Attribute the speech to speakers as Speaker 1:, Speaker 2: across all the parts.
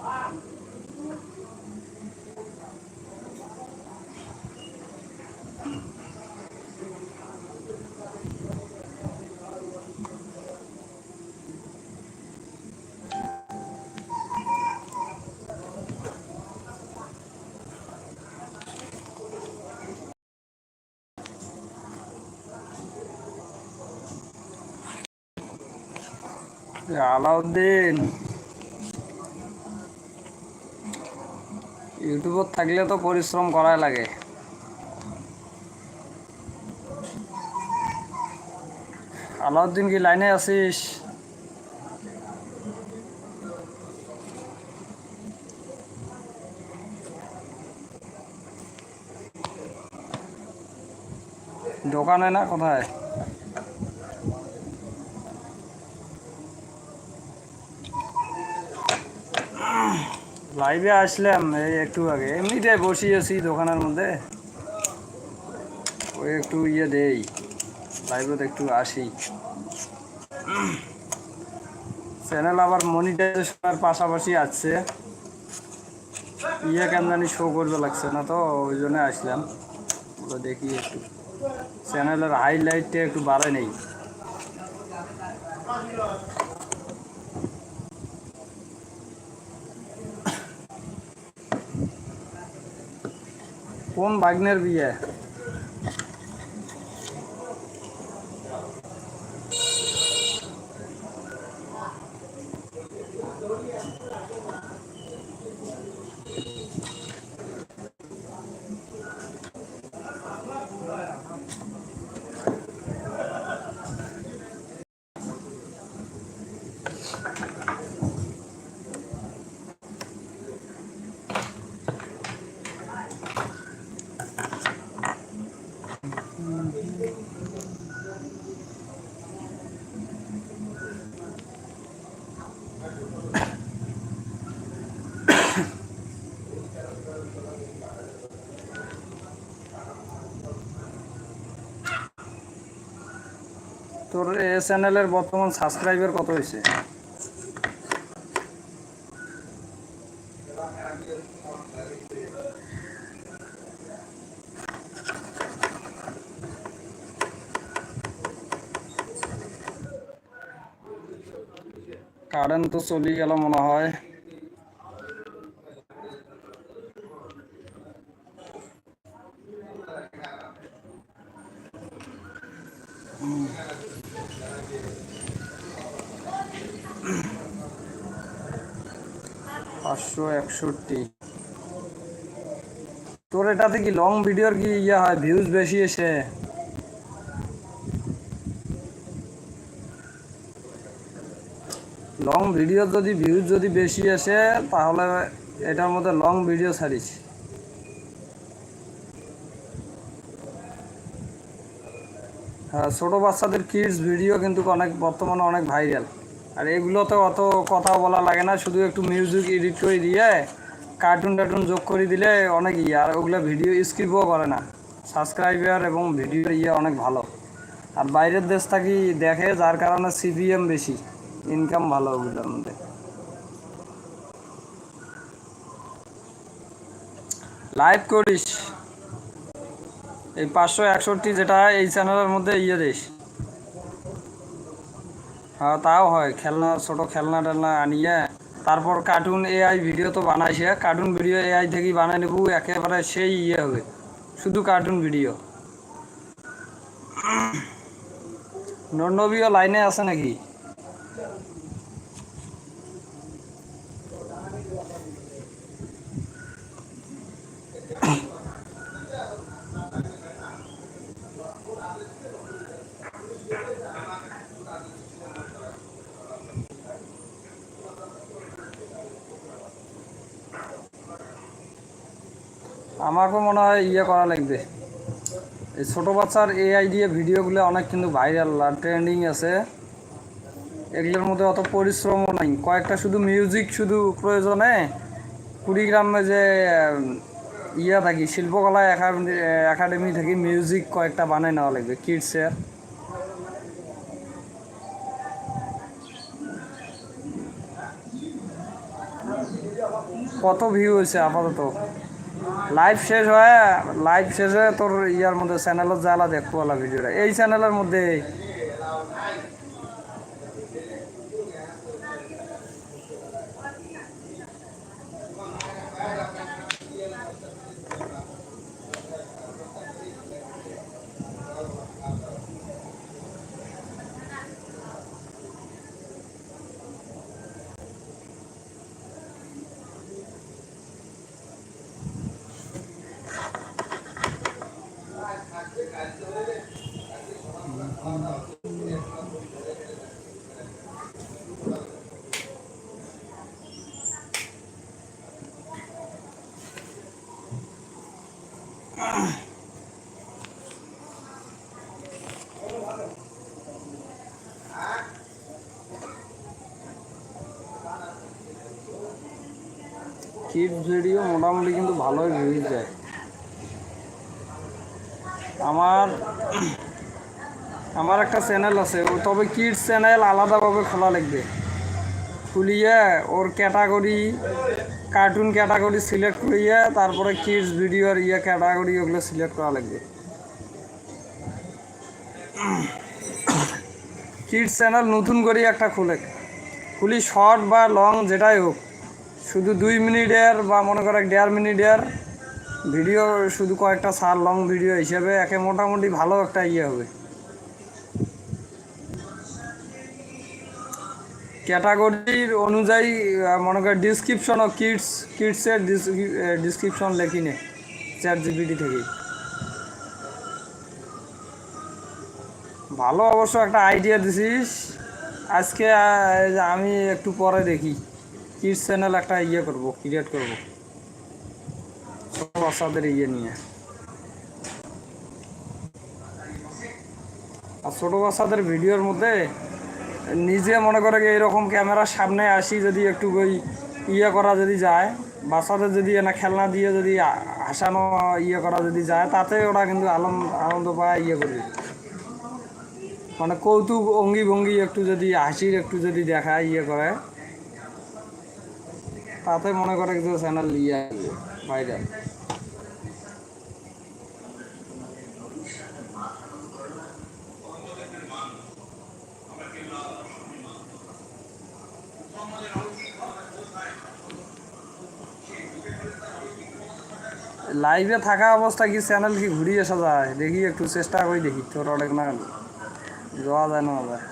Speaker 1: Ah! Alauddin. ইউটিউবত থাকলে তো পরিশ্রম করাই লাগে। আলাউদ্দিন কি লাইনে আছিস? দোকানে না কোথায়? লাইভে আসলাম, এই একটু আগে। এমনিতে বসিয়েছি দোকানের মধ্যে। ওই একটু ইয়ে দেই লাইভে একটু আসি। চ্যানেল আবার মনিটাইজেশনের পাশাপাশি আসছে। ইয়ে কেন জানি শো করবে লাগছে না তো, ওই জন্য আসলাম। ওগুলো দেখি একটু। চ্যানেলের হাইলাইটটা একটু বাড়ায় নেই। কোন বাগনের বিয়ে তোর এ চ্যানেলের বর্তমান সাবস্ক্রাইবার কত হয়েছে কারেন্ট তো চলে গেল মনে হয় পাঁচশো একষট্টি। তোর এটাতে কি লং ভিডিওর কি ইয়ে হয় ভিউজ বেশি এসে? লং ভিডিও যদি ভিউজ যদি বেশি আসে, তাহলে এটার মধ্যে লং ভিডিও ছাড়িস। হ্যাঁ ছোটো বাচ্চাদের কিডস ভিডিও কিন্তু অনেক, বর্তমানে অনেক ভাইরাল আর এগুলোতে অত কথা বলা লাগে না, শুধু একটু মিউজিক এডিট করে দিয়ে কার্টুন টার্টুন যোগ করে দিলে অনেক ইয়ে আর ওগুলো ভিডিও স্ক্রিপ্টও করে না। সাবস্ক্রাইবার এবং ভিডিও ইয়ে অনেক ভালো। আর বাইরের দেশ থাকি দেখে, যার কারণে সিপিএম বেশি ইনকাম ভালো ওগুলোর মধ্যে। লাইভ করিস। এই পাঁচশো একষট্টি যেটা এই চ্যানেলের মধ্যে ইয়ে দিস। হ্যাঁ তাও হয়। খেলনা, ছোট খেলনা টেলনা আনিয়ে তারপর কার্টুন এআই ভিডিও তো বানাইছে। কার্টুন ভিডিও এআই থেকেই বানাই নেব, একেবারে সেই ইয়ে হবে। শুধু কার্টুন ভিডিও নন্নবীয় লাইনে আছে নাকি? আমাকেও মনে হয় ইয়ে করা লাগবে। এই ছোটো বাচ্চার এআই দিয়ে ভিডিওগুলো অনেক কিন্তু ভাইরাল আর ট্রেন্ডিং আছে। এগুলোর মধ্যে অত পরিশ্রমও নাই। কয়েকটা শুধু মিউজিক শুধু প্রয়োজনে কুড়িগ্রামে যে ইয়া থাকি, শিল্পকলা একাডেমি একাডেমি থেকে মিউজিক কয়েকটা বানাই নেওয়া লাগবে কিডসের কত ভিউ হয়েছে আপাতত? লাইভ শেষ হয় লাইভ শেষ হয়ে তোর ইয়ার মধ্যে চ্যানেলত জ্বালা দেখব ভিডিওটা এই চ্যানেলের মধ্যে কিডস ভিডিও মোটামুটি কিন্তু ভালোই ভিউজ যায় আমার আমার একটা চ্যানেল আছে, ও তবে কিডস চ্যানেল আলাদাভাবে খোলা লাগবে খুলিয়ে ওর ক্যাটাগরি কার্টুন ক্যাটাগরি সিলেক্ট করিয়ে তারপরে কিডস ভিডিওর ইয়ে ক্যাটাগরি ওগুলো সিলেক্ট করা লাগবে। কিডস চ্যানেল নতুন করে একটা খুলে। খুলি শর্ট বা লং যেটাই হোক। শুধু দুই মিনিটের বা মনে করে দেড় মিনিটের ভিডিও, শুধু কয়েকটা সার লং ভিডিও হিসেবে একে মোটামুটি ভালো একটা ইয়ে হবে। ক্যাটাগরির অনুযায়ী মনে করে ডিসক্রিপশনও কিডস কিডসের ডিসক্রিপশন লেখি নে চ্যাট জিপিটি থেকেই ভালো অবশ্য একটা আইডিয়া দিছিস। আজকে আমি একটু পরে দেখি। কিডস চ্যানেল একটা ইয়ে করব ক্রিয়েট করব। ছোট বাচ্চাদের ইয়ে নিয়ে। আর ছোট বাচ্চাদের ভিডিওর মধ্যে নিজে মনে করে কি এরকম ক্যামেরার সামনে আসি যদি একটু ওই ইয়ে করা যদি যায়, বাচ্চাদের যদি না খেলনা দিয়ে যদি হাসানো ইয়ে করা যদি যায়, তাতে ওরা কিন্তু আনন্দ আনন্দ পায় ইয়ে করবে মানে কৌতুক অঙ্গি ভঙ্গি একটু যদি হাসির একটু যদি দেখায় ইয়ে করে। তাতে মনে করে যে চ্যানেল ইয়ে ভাইরাল লাইভে থাকা অবস্থা কি চ্যানেল কি ঘুরিয়ে আসা যায়? দেখি একটু চেষ্টা করে দেখি, তোর অনেক না যাওয়া যায় না যায়।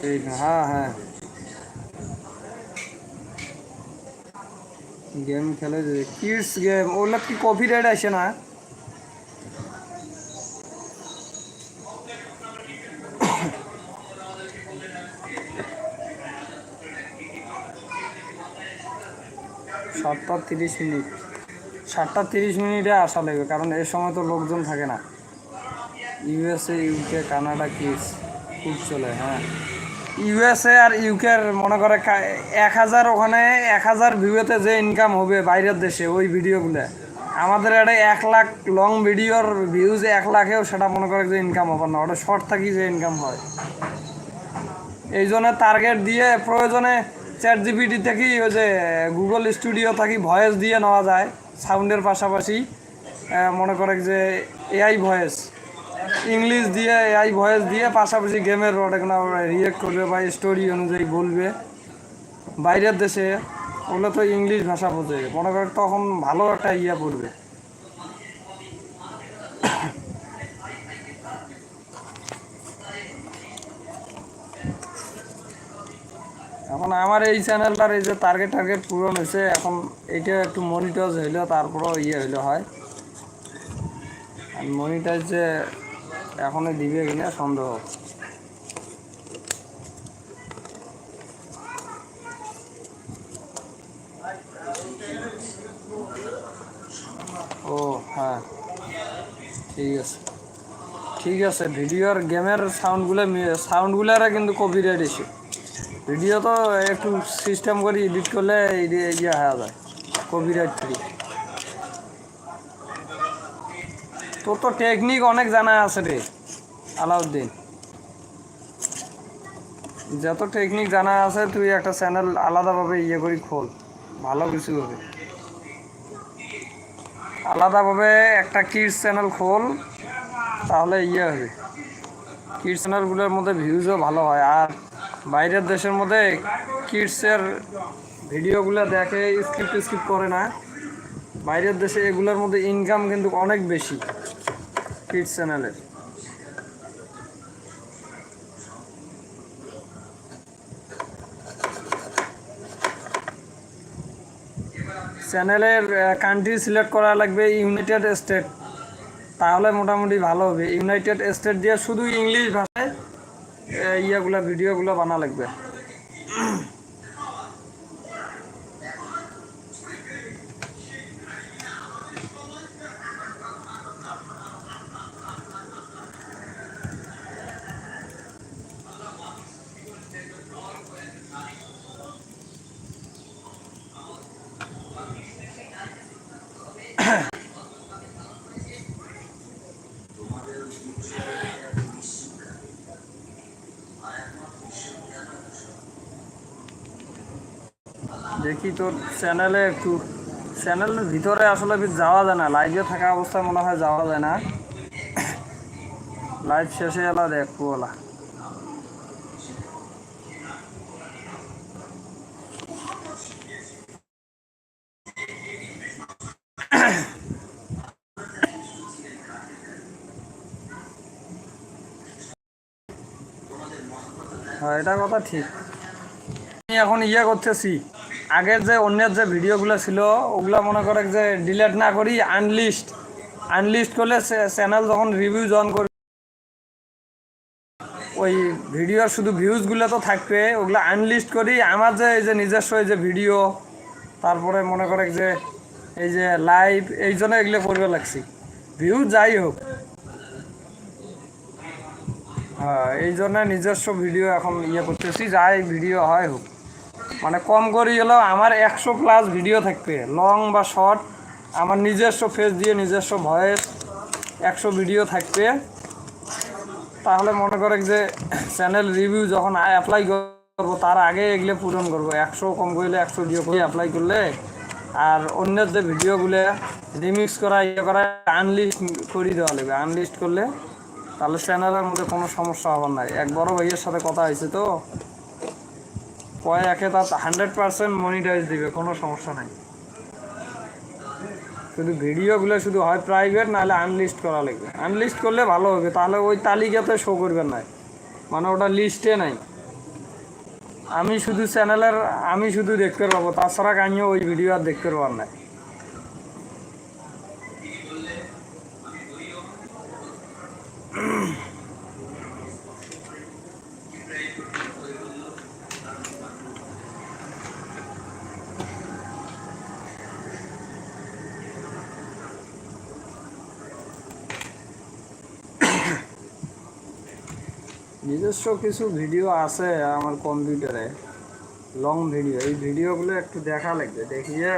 Speaker 1: প্রত্যেক হ্যাঁ হ্যাঁ গেম খেলে যে কিডস গেম ওগুলো কি কপি রাইট আসে না সাতটা তিরিশ মিনিট। সাতটা তিরিশ মিনিটে আসা লাগবে, কারণ এই সময় তো লোকজন থাকে না। ইউএসএ, ইউকে, কানাডা, কিডস, খুব চলে হ্যাঁ। ইউএসএ আর ইউকের মনে করে এক হাজার ওখানে এক হাজার ভিউতে যে ইনকাম হবে বাইরের দেশে ওই ভিডিওগুলো আমাদের এটা এক লাখ লং ভিডিওর ভিউজ এক লাখেও সেটা মনে করে যে ইনকাম হবে না, ওটা শর্ট থাকি যে ইনকাম হয়। এই জন্য টার্গেট দিয়ে প্রয়োজনে চ্যাট জিপিটি থেকেই ওই যে গুগল স্টুডিও থাকি ভয়েস দিয়ে নেওয়া যায় সাউন্ডের পাশাপাশি মনে করে যে এআই ভয়েস ইংলিশ দিয়ে এআই ভয়েস দিয়ে পাশাপাশি গেমের অনেক না রিয়েক্ট করবে বা স্টোরি অনুযায়ী বলবে। বাইরের দেশে ওগুলো তো ইংলিশ ভাষা বোঝে। মনে করে তখন ভালো একটা ইয়ে পড়বে। এখন আমার এই চ্যানেলটার এই যে টার্গেট টার্গেট পূরণ হয়েছে, এখন এটা একটু মনিটাইজ হইল তারপরেও ইয়ে হইল হয়। মনিটাইজ যে এখনই দিবে কিনা সন্দেহ। ও হ্যাঁ। ঠিক আছে। ঠিক আছে, ভিডিওর গেমের সাউন্ডগুলো সাউন্ডগুলোরা কিন্তু কপিরাইট ইস্যু ভিডিও তো একটু সিস্টেম করে এডিট করলে ইয়ে হয়ে যায়। কপিরাইট ফ্রি তোর তো টেকনিক অনেক জানা আছে রে, আলাউদ্দিন। যত টেকনিক জানা আছে, তুই একটা চ্যানেল আলাদাভাবে ইয়ে করি খোল, ভালো কিছু হবে। আলাদাভাবে একটা কিডস চ্যানেল খোল, তাহলে ইয়ে হবে। কিডস চ্যানেলগুলোর মধ্যে ভিউজও ভালো হয়। আর বাইরের দেশের মধ্যে কিডসের ভিডিওগুলো দেখে স্কিপ স্ক্রিপ্ট করে না। বাইরের দেশে এগুলোর মধ্যে ইনকাম কিন্তু অনেক বেশি। কিডস চ্যানেলের চ্যানেলের কান্ট্রি সিলেক্ট করা লাগবে ইউনাইটেড স্টেট তাহলে মোটামুটি ভালো হবে। ইউনাইটেড স্টেট দিয়ে শুধু ইংলিশ ভাষায় ইয়েগুলা ভিডিওগুলো বানা লাগবে। দেখি তোর চ্যানেলে একটু। চ্যানেলের ভিতরে আসলে যাওয়া যায় না। লাইভে থাকা অবস্থায় মনে হয় যাওয়া যায় না। লাইভ শেষে এলা দেখব ওলা। হ্যাঁ এটা কথা ঠিক। আমি এখন ইয়ে করতেছি। আগের যে, অন্যের যে ভিডিওগুলো ছিল, ওগুলা মনে করে যে ডিলেট না করি আনলিস্ট আনলিস্ট করলে চ্যানেল যখন রিভিউ জয়েন করবে ওই ভিডিওর শুধু ভিউজগুলো তো থাকবে, ওগুলো আনলিস্ট করি। আমার যে, এই যে নিজস্ব এই যে ভিডিও তারপরে মনে করে যে, এই যে লাইভ এই জন্য এগুলো করবে লাগছি। ভিউ যাই হোক। হ্যাঁ এই জন্য নিজস্ব ভিডিও এখন ইয়ে করতেছি, যাই ভিডিও হয় হোক। মানে কম করে হলেও আমার একশো প্লাস ভিডিও থাকবে। লং বা শর্ট আমার নিজস্ব ফেস দিয়ে নিজস্ব ভয়েস একশো ভিডিও থাকবে। তাহলে মনে করে যে চ্যানেল রিভিউ যখন অ্যাপ্লাই করব, তার আগে এগুলো পূরণ করব। একশো কম করলে একশো ভিডিও করে অ্যাপ্লাই করলে, আর অন্যের যে ভিডিওগুলো রিমিক্স করা ইয়ে করা আনলিস্ট করে দেওয়া লাগবে। আনলিস্ট করলে তাহলে চ্যানেলের মধ্যে কোনো সমস্যা হবার নাই এক বড় ভাইয়ের সাথে কথা হয়েছে তো। কয় একে তার হান্ড্রেড পার্সেন্ট মনিটাইজ দিবে, কোনো সমস্যা নাই। শুধু ভিডিওগুলো শুধু হয় প্রাইভেট নাহলে আনলিস্ট করা লাগবে। আনলিস্ট করলে ভালো হবে, তাহলে ওই তালিকাতে শো করবেন না। মানে ওটা লিস্টে নাই। আমি শুধু চ্যানেলের আমি শুধু দেখতে পাবো, তাছাড়া কানিও ওই ভিডিও আর দেখতে পারবার নাই নিজস্ব কিছু ভিডিও আছে আমার কম্পিউটারে লং ভিডিও এই ভিডিওগুলো একটু দেখা লাগবে দেখিয়ে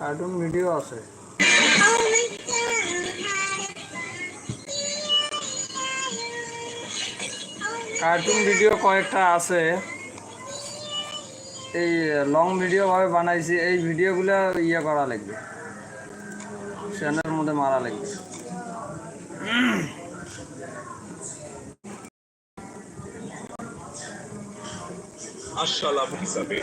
Speaker 1: কার্টুন ভিডিও আছে। কার্টুন ভিডিও কয়েকটা আছে। এই লং ভিডিও ভাবে বানাইছি, এই ভিডিওগুলো ইয়ে করা লাগবে। চ্যানেলের মধ্যে মারা লাগবে।
Speaker 2: আশালাভ হিসাবে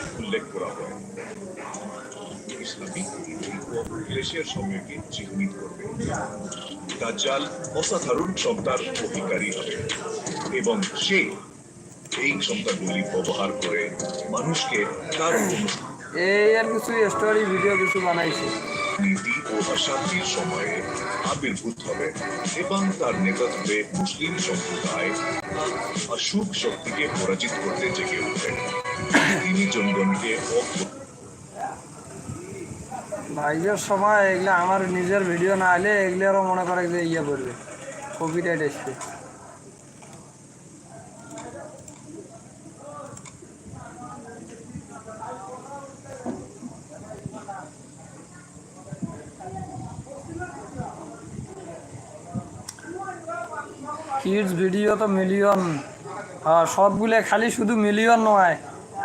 Speaker 2: অসাধারণ ক্ষমতার অধিকারী হবে। এবং সে এই ক্ষমতাগুলি ব্যবহার করে মানুষকে তার
Speaker 1: এই আর কিছু স্টোরি ভিডিও কিছু বানাইছে।
Speaker 2: নীতি ও অশান্তির সময়ে আবির্ভূত হবে এবং তার নেতৃত্বে মুসলিম সম্প্রদায় শক্তিকে পরাজিত করতে জেগে উঠবে। তিনি জনগণকে
Speaker 1: ভাইবের সময় এগুলো আমার নিজের ভিডিও না হলে এগুলো আরও মনে করে যে ইয়ে করবে কপিরাইট আসবে। কিডস ভিডিও তো মিলিয়ন সবগুলো খালি শুধু মিলিয়ন নয়।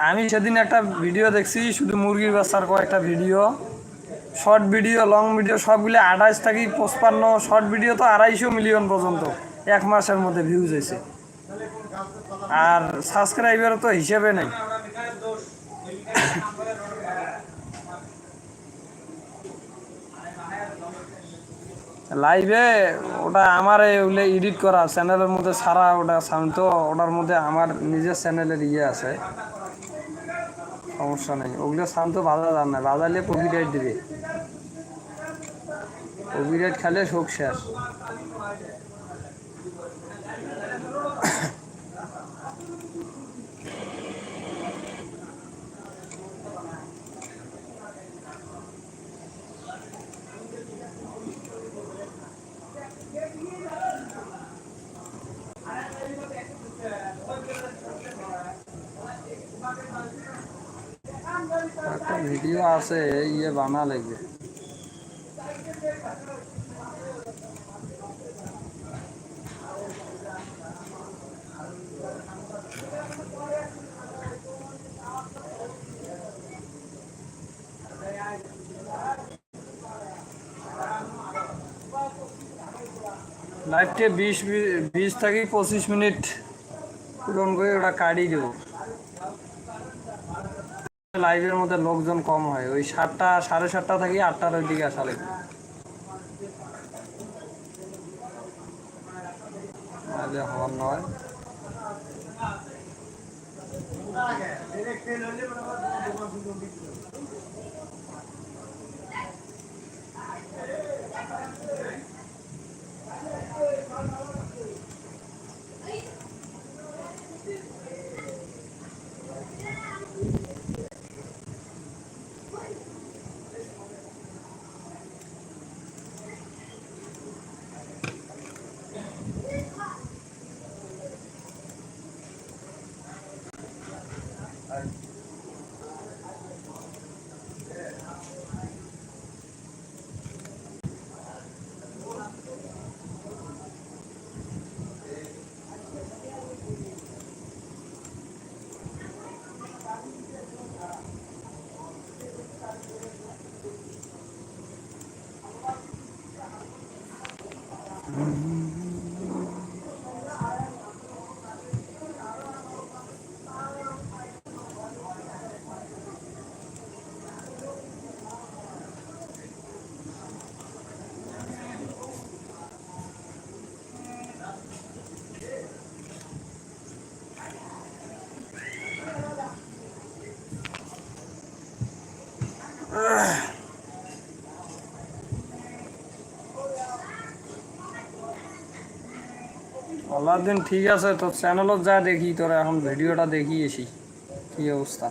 Speaker 1: আমি সেদিন একটা ভিডিও দেখছি, শুধু মুরগির বাচ্চার কয়েকটা video short video long video সবগুলো আঠাশ থেকে পঁচপান্ন শর্ট ভিডিও তো আড়াইশো মিলিয়ন পর্যন্ত। এক মাসের মধ্যে ভিউজ হয়েছে। আর সাবস্ক্রাইবারও তো হিসেবে নেই। লাইভে ওটা আমার ওগুলো এডিট করা চ্যানেলের মধ্যে সারা ওটা সাউন্ড তো, ওটার মধ্যে আমার নিজের চ্যানেলের ইয়ে আছে। সমস্যা নেই। ওগুলো সাউন্ড তো বাজা যান না বাজালে কপিরাইট দিবে। কপিরাইট খেলে শোক শেষ একটা ভিডিও আছে ইয়ে বানা লাগবে লাইভটা বিশ মি- বিশ থেকে পঁচিশ মিনিট পূরণ করে ওটা কাটিয়ে দেবো লাইভের মধ্যে লোকজন কম হয়। ওই সাতটা, সাড়ে সাতটা থেকে আটটার ওই দিকে আসা লাগবে হওয়ার নয়। আল্লাহ দিন ঠিক আছে তোর চ্যানেলত যা দেখি, তোরা এখন ভিডিওটা দেখি এসি কি অবস্থা?